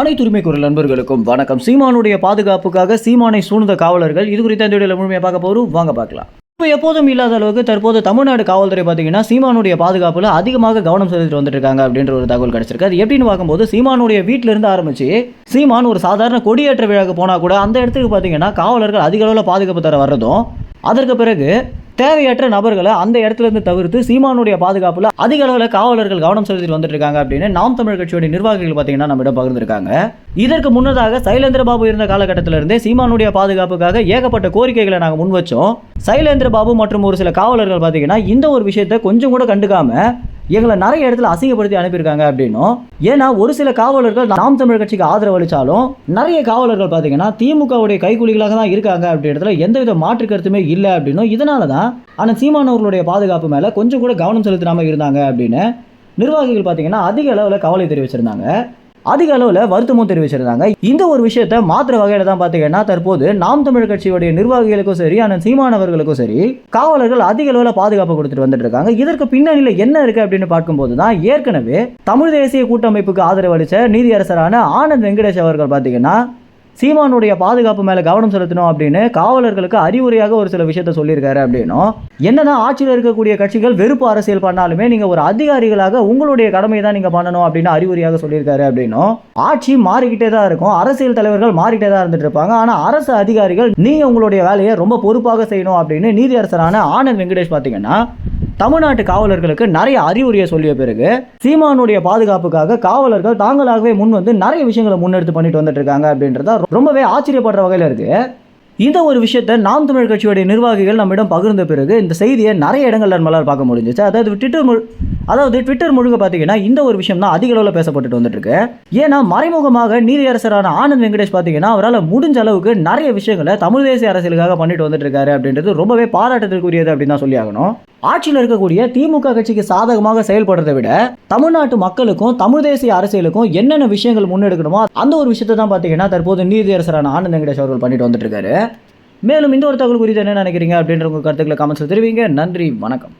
அனைத்து உரிமை குரல் நண்பர்களுக்கும் வணக்கம். சீமானுடைய பாதுகாப்புக்காக சீமானை சூழ்ந்த காவலர்கள் இது குறித்த இந்த வீடியோவில் முழுமையாக பார்க்க போகிறோம் வாங்க பார்க்கலாம். இப்போ எப்போதும் இல்லாத அளவுக்கு தற்போது தமிழ்நாடு காவல்துறை பார்த்தீங்கன்னா சீமானுடைய பாதுகாப்பில் அதிகமாக கவனம் செலுத்திட்டு வந்துட்டு இருக்காங்க அப்படின்ற ஒரு தகவல் கிடைச்சிருக்கு. அது எப்படின்னு பார்க்கும்போது சீமானுடைய வீட்டிலிருந்து ஆரம்பிச்சு சீமான் ஒரு சாதாரண கொடியேற்ற விழாவுக்கு போனால் கூட அந்த இடத்துக்கு பார்த்தீங்கன்னா காவலர்கள் அதிக அளவில் பாதுகாப்பு தர வர்றதும் அதற்கு பிறகு தேவையற்ற நபர்களை அந்த இடத்துல இருந்து தவிர்த்து சீமானுடைய பாதுகாப்பில் அதிக அளவில் காவலர்கள் கவனம் செலுத்திட்டு வந்துட்டு இருக்காங்க அப்படின்னு நாம் தமிழ் கட்சியுடைய நிர்வாகிகள் பார்த்தீங்கன்னா நம்மிடம் பகிர்ந்திருக்காங்க. இதற்கு முன்னதாக சைலேந்திர பாபு இருந்த காலகட்டத்திலிருந்தே சீமானுடைய பாதுகாப்புக்காக ஏகப்பட்ட கோரிக்கைகளை நாங்கள் முன் வச்சோம். சைலேந்திர பாபு மற்றும் ஒரு சில காவலர்கள் பார்த்தீங்கன்னா இந்த ஒரு விஷயத்தை கொஞ்சம் கூட கண்டுக்காம எங்களை நிறைய இடத்துல அசிங்கப்படுத்தி அனுப்பியிருக்காங்க அப்படின்னும். ஏன்னா ஒரு சில காவலர்கள் நாம் தமிழ் கட்சிக்கு ஆதரவு அளித்தாலும் நிறைய காவலர்கள் பார்த்தீங்கன்னா திமுகவுடைய கைக்கூலிகளாக தான் இருக்காங்க அப்படின்றதுல எந்தவித மாற்று கருத்துமே இல்லை அப்படின்னும். இதனால தான் ஆனால் சீமானவர்களுடைய பாதுகாப்பு மேலே கொஞ்சம் கூட கவனம் செலுத்தாமல் இருந்தாங்க அப்படின்னு நிர்வாகிகள் பார்த்தீங்கன்னா அதிக அளவில் கவலை தெரிவிச்சிருந்தாங்க. அதிக அளவில் வருத்தமும் தெரிவிச்சிருந்தாங்க. இந்த ஒரு விஷயத்தை மாத்திர வகையில் தான் பார்த்தீங்கன்னா தற்போது நாம் தமிழ் கட்சியுடைய நிர்வாகிகளுக்கும் சரி அண்ணன் சீமானவர்களுக்கும் சரி காவலர்கள் அதிக அளவில் பாதுகாப்பு கொடுத்துட்டு வந்துட்டு இருக்காங்க. இதற்கு பின்னணியில் என்ன இருக்கு அப்படின்னு பார்க்கும்போது தான் ஏற்கனவே தமிழ் தேசிய கூட்டமைப்புக்கு ஆதரவு அளித்த நீதியரசரான ஆனந்த் வெங்கடேஷ் அவர்கள் பார்த்தீங்கன்னா சீமானுடைய பாதுகாப்பு மேலே கவனம் செலுத்தணும் அப்படின்னு காவலர்களுக்கு அறிவுரையாக ஒரு சில விஷயத்த சொல்லியிருக்காரு அப்படின்னும். என்னதான் ஆட்சியில் இருக்கக்கூடிய கட்சிகள் வெறுப்பு அரசியல் பண்ணாலுமே நீங்கள் ஒரு அதிகாரிகளாக உங்களுடைய கடமையை தான் நீங்கள் பண்ணணும் அப்படின்னு அறிவுரையாக சொல்லியிருக்காரு அப்படின்னும். ஆட்சி மாறிக்கிட்டே தான் இருக்கும். அரசியல் தலைவர்கள் மாறிக்கிட்டே தான் இருந்துட்டு இருப்பாங்க. ஆனால் அரசு அதிகாரிகள் நீங்கள் உங்களுடைய வேலையை ரொம்ப பொறுப்பாக செய்யணும் அப்படின்னு நீதியரசரான ஆனந்த் வெங்கடேஷ் பார்த்தீங்கன்னா தமிழ்நாட்டு காவலர்களுக்கு நிறைய அறிவுரையை சொல்லிய பிறகு சீமானுடைய பாதுகாப்புக்காக காவலர்கள் தாங்களாகவே முன் வந்து நிறைய விஷயங்களை முன்னெடுத்து பண்ணிட்டு வந்துட்டு இருக்காங்க அப்படின்றத ரொம்பவே ஆச்சரியப்படுற வகையில் இருக்கு. இந்த ஒரு விஷயத்தை நாம் தமிழ் கட்சியுடைய நிர்வாகிகள் நம்மிடம் பகிர்ந்த பிறகு இந்த செய்தியை நிறைய இடங்கள்ல நம்மளால் பார்க்க முடிஞ்சிச்சு. அதாவது ட்விட்டர் மு அதாவது ட்விட்டர் முழுக்க பார்த்தீங்கன்னா இந்த ஒரு விஷயம் தான் அதிக அளவில் பேசப்பட்டுட்டு வந்துட்டு இருக்கு. ஏன்னா மறைமுகமாக நீதியரசரான ஆனந்த் வெங்கடேஷ் பார்த்தீங்கன்னா அவரால் முடிஞ்ச அளவுக்கு நிறைய விஷயங்களை தமிழ் தேசிய அரசியலுக்காக பண்ணிட்டு வந்துட்டு இருக்காரு அப்படின்றது ரொம்பவே பாராட்டத்திற்குரியது அப்படின்னு தான் சொல்லி ஆகணும். ஆட்சியில் இருக்கக்கூடிய திமுக கட்சிக்கு சாதகமாக செயல்படுறதை விட தமிழ்நாட்டு மக்களுக்கும் தமிழ் தேசிய அரசியலுக்கும் என்னென்ன விஷயங்கள் முன்னெடுக்கணுமோ அந்த ஒரு விஷயத்தை தான் பார்த்தீங்கன்னா தற்போது நீதியரசரான ஆனந்த வெங்கடேஷ் அவர்கள் பண்ணிட்டு வந்துட்டு இருக்காரு. மேலும் இந்த ஒரு தகவல் குறித்து என்ன நினைக்கிறீங்க அப்படின்ற உங்கள் கருத்துக்களை கமெண்ட்ஸில் தெரிவிங்க. நன்றி வணக்கம்.